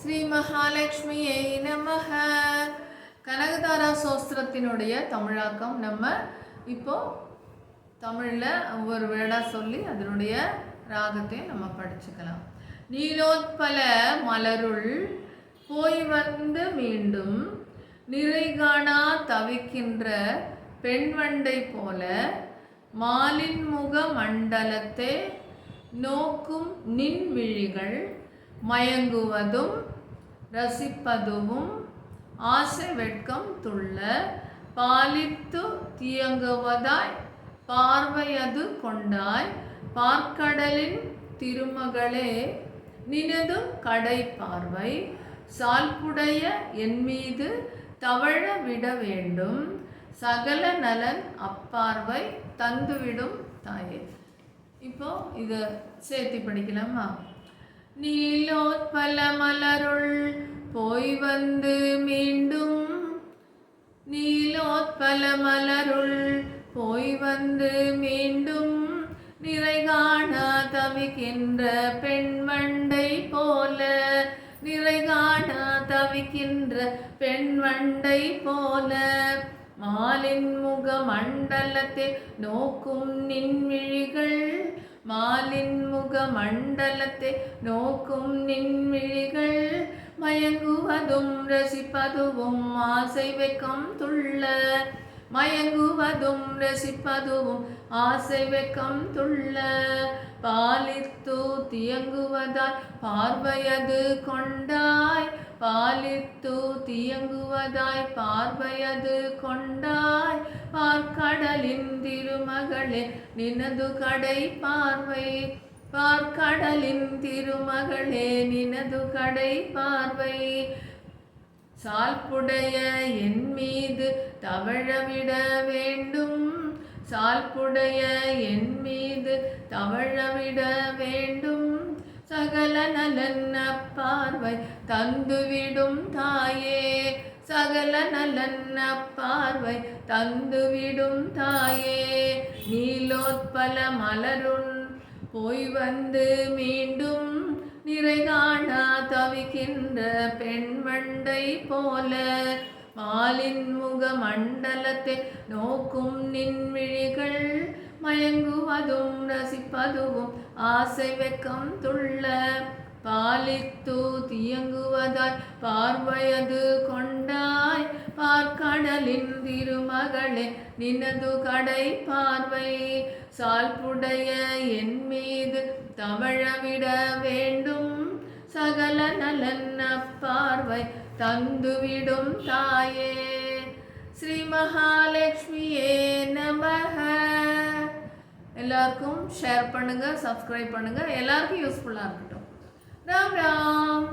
ஸ்ரீ மகாலட்சுமியை நமக. கனகதாரா சோஸ்திரத்தினுடைய தமிழாக்கம். நம்ம இப்போ தமிழில் ஒவ்வொரு வேடாக சொல்லி அதனுடைய ராகத்தையும் நம்ம படிச்சுக்கலாம். நீலோத்பல மலருள் போய் வந்து மீண்டும் நிறைகாணா தவிக்கின்ற தவிக்கின்ற பெண்வண்டை போல மாலின்முக மண்டலத்தை நோக்கும் நின் விழிகள் மயங்குவதும் ரசிப்பதுவும் ஆசை வெட்கம் துள்ள பாலித்து தியங்குவதாய் பார்வையது கொண்டாய் பார்க்கடலின் திருமகளே நினது கடை பார்வை சால்புடைய என் மீது தவழ விட வேண்டும் சகல நலன் அப்பார்வை தந்துவிடும் தாயே. இப்போ இதை சேர்த்து படிக்கலாமா? நீலோத்பல மலருள் போய் வந்து மீண்டும் நீலோத்பல மலருள் போய் வந்து மீண்டும் நிறை காண தவிக்கின்ற பெண்வண்டை போல நிறை காண தவிக்கின்ற பெண்வண்டை போல மாலின் முக மண்டலத்தை நோக்கும் நின்மிழிகள் மாலின் முக மண்டலத்தை நோக்கும் நின்மிழிகள் மயங்குவதும் ரசிப்பதுவும் ஆசை வெக்கம் துள்ள மயங்குவதும் ரசிப்பதும் ஆசை வெக்கம் துள்ள. பாலித்து தியங்குவதாய் பார்வையது கொண்டாய். பாலித்து தியங்குவதாய் பார்வையது கொண்டாய். பார்க்கடலின் திருமகளே நினது கடை பார்வை. பார்க்கடலின் திருமகளே நினது கடை பார்வை. சால்புடைய என் மீது தவழவிட வேண்டும். சால்புடைய என் மீது தவழவிட வேண்டும். சகல நலன் பார்வை தந்துவிடும் தாயே. சகல நலன் பார்வை தந்துவிடும் தாயே. நீலோத்பல மலருண் போய் வந்து மீண்டும் நிறைகா காணா தவிக்கின்ற பெண்மண்டை போல மாலின் முக மண்டலத்தை நோக்கும் நின்விழிகள் மயங்குவதும் ரசிப்பதுவும் ஆசை வெக்கம் துள்ள பாலித்து தியங்குவதாய் பார்வையது கொண்டாய் பார்க்கடலின் திருமகளே நினது கடை பார்வை. சால்புடைய என் மீது தவழவிட வேண்டும். சகல நலன் பார்வை தந்துவிடும் தாயே. ஸ்ரீ மகாலட்சுமியே நமக. எல்லாருக்கும் ஷேர் பண்ணுங்க சப்ஸ்கிரைப் பண்ணுங்க. எல்லாருக்கும் யூஸ்ஃபுல்லாக இருக்கட்டும். ராம் ராம்.